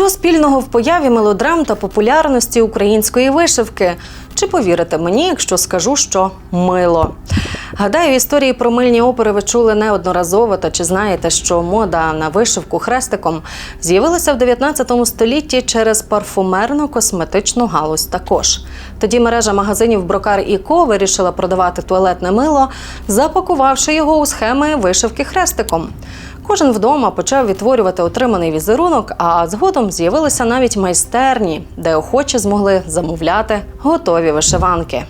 Що спільного в появі мелодрам та популярності української вишивки? Чи повірите мені, якщо скажу, що мило? Гадаю, історії про мильні опери ви чули неодноразово. Та чи знаєте, що мода на вишивку хрестиком з'явилася в 19 столітті через парфумерно-косметичну галузь також. Тоді мережа магазинів Брокар і Ко вирішила продавати туалетне мило, запакувавши його у схеми вишивки хрестиком. Кожен вдома почав відтворювати отриманий візерунок, а згодом з'явилися навіть майстерні, де охочі змогли замовляти готові вишиванки.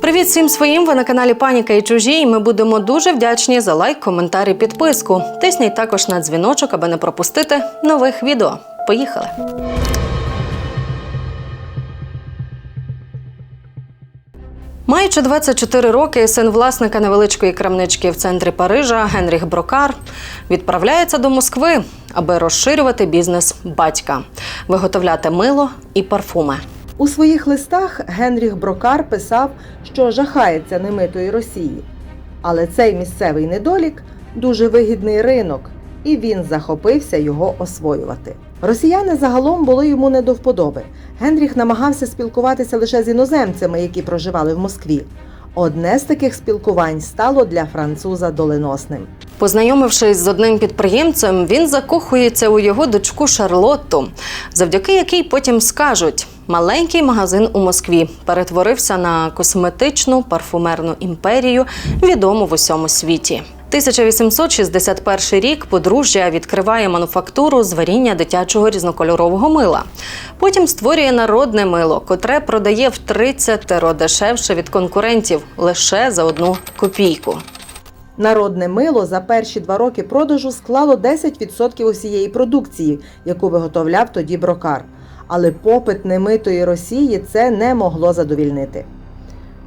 Привіт всім своїм! Ви на каналі Паніка і чужі. І ми будемо дуже вдячні за лайк, коментар і підписку. Тисніть також на дзвіночок, аби не пропустити нових відео. Поїхали! Маючи 24 роки, син власника невеличкої крамнички в центрі Парижа Генріх Брокар відправляється до Москви, аби розширювати бізнес батька, виготовляти мило і парфуми. У своїх листах Генріх Брокар писав, що жахається немитої Росії. Але цей місцевий недолік дуже вигідний ринок, і він захопився його освоювати. Росіяни загалом були йому не до вподоби. Генріх намагався спілкуватися лише з іноземцями, які проживали в Москві. Одне з таких спілкувань стало для француза доленосним. Познайомившись з одним підприємцем, він закохується у його дочку Шарлотту, завдяки якій потім скажуть: маленький магазин у Москві перетворився на косметичну парфумерну імперію, відому в усьому світі. 1861 рік подружжя відкриває мануфактуру з варіння дитячого різнокольорового мила. Потім створює народне мило, котре продає в 30 дешевше від конкурентів лише за одну копійку. Народне мило за перші два роки продажу склало 10% усієї продукції, яку виготовляв тоді брокар. Але попит немитої Росії це не могло задовільнити.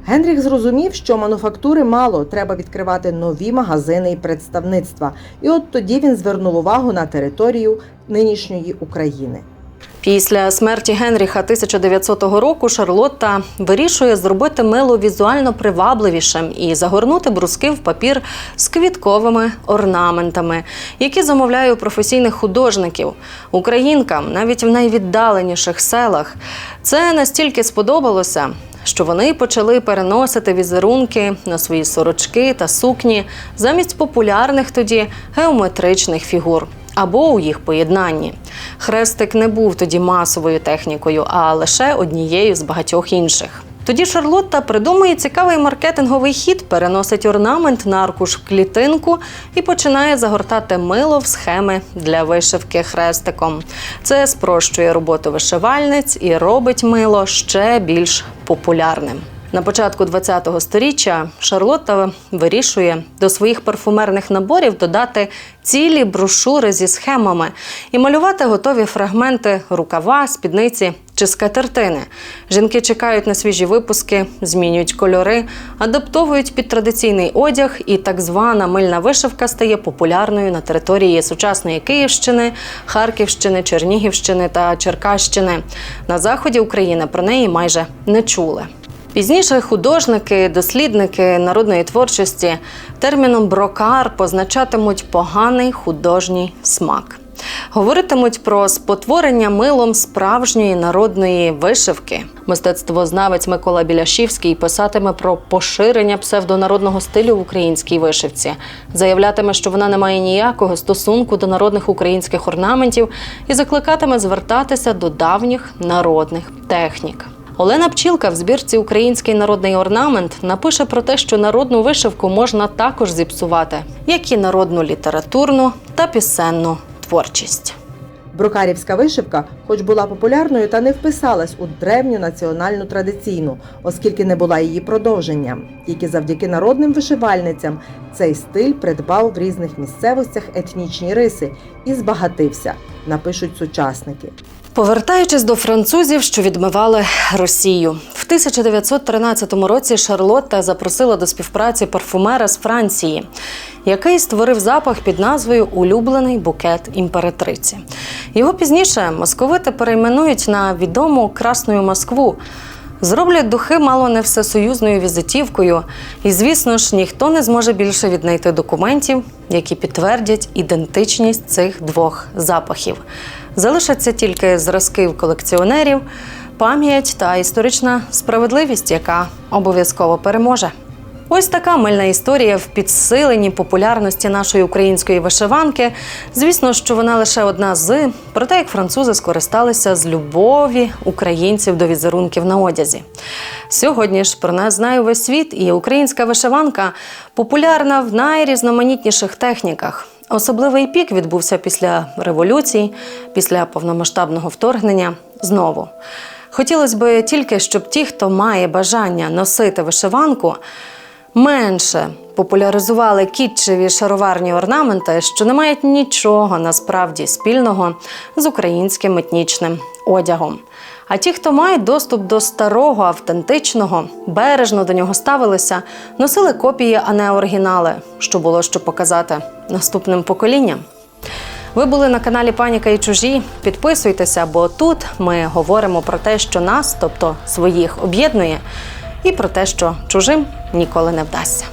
Генріх зрозумів, що мануфактури мало, треба відкривати нові магазини і представництва. І от тоді він звернув увагу на територію нинішньої України. Після смерті Генріха 1900 року Шарлотта вирішує зробити мило візуально привабливішим і загорнути бруски в папір з квітковими орнаментами, які замовляє у професійних художників. Українкам, навіть в найвіддаленіших селах, це настільки сподобалося. Що вони почали переносити візерунки на свої сорочки та сукні замість популярних тоді геометричних фігур або у їх поєднанні. Хрестик не був тоді масовою технікою, а лише однією з багатьох інших. Тоді Шарлотта придумує цікавий маркетинговий хід, переносить орнамент на аркуш в клітинку і починає загортати мило в схеми для вишивки хрестиком. Це спрощує роботу вишивальниць і робить мило ще більш популярним. На початку ХХ століття Шарлотта вирішує до своїх парфумерних наборів додати цілі брошури зі схемами і малювати готові фрагменти рукава, спідниці чи скатертини. Жінки чекають на свіжі випуски, змінюють кольори, адаптовують під традиційний одяг, і так звана мильна вишивка стає популярною на території сучасної Київщини, Харківщини, Чернігівщини та Черкащини. На заході України про неї майже не чули. Пізніше художники, дослідники народної творчості терміном брокар позначатимуть поганий художній смак. Говоритимуть про спотворення милом справжньої народної вишивки. Мистецтвознавець Микола Біляшівський писатиме про поширення псевдонародного стилю в українській вишивці, заявлятиме, що вона не має ніякого стосунку до народних українських орнаментів і закликатиме звертатися до давніх народних технік. Олена Пчілка в збірці Український народний орнамент напише про те, що народну вишивку можна також зіпсувати, як і народну літературну та пісенну творчість. Брокарівська вишивка, хоч була популярною, та не вписалась у древню національну традиційну, оскільки не була її продовженням. Тільки завдяки народним вишивальницям цей стиль придбав в різних місцевостях етнічні риси і збагатився, напишуть сучасники. Повертаючись до французів, що відмивали Росію, в 1913 році Шарлотта запросила до співпраці парфумера з Франції, який створив запах під назвою Улюблений букет імператриці. Його пізніше московити перейменують на відому Красну Москву. Зроблять духи мало не всесоюзною візитівкою, і, звісно ж, ніхто не зможе більше віднайти документів, які підтвердять ідентичність цих двох запахів. Залишаться тільки зразки в колекціонерів, пам'ять та історична справедливість, яка обов'язково переможе. Ось така мильна історія в підсиленні популярності нашої української вишиванки. Звісно, що вона лише одна з про те, як французи скористалися з любові українців до візерунків на одязі. Сьогодні ж про нас знає весь світ, і українська вишиванка популярна в найрізноманітніших техніках. Особливий пік відбувся після революції, після повномасштабного вторгнення. Знову хотілося б тільки, щоб ті, хто має бажання носити вишиванку, менше популяризували кітчеві шароварні орнаменти, що не мають нічого насправді спільного з українським етнічним одягом. А ті, хто мають доступ до старого, автентичного, бережно до нього ставилися, носили копії, а не оригінали, що було що показати наступним поколінням. Ви були на каналі Паніка і чужі. Підписуйтеся, бо тут ми говоримо про те, що нас, тобто своїх, об'єднує, і про те, що чужим ніколи не вдасться.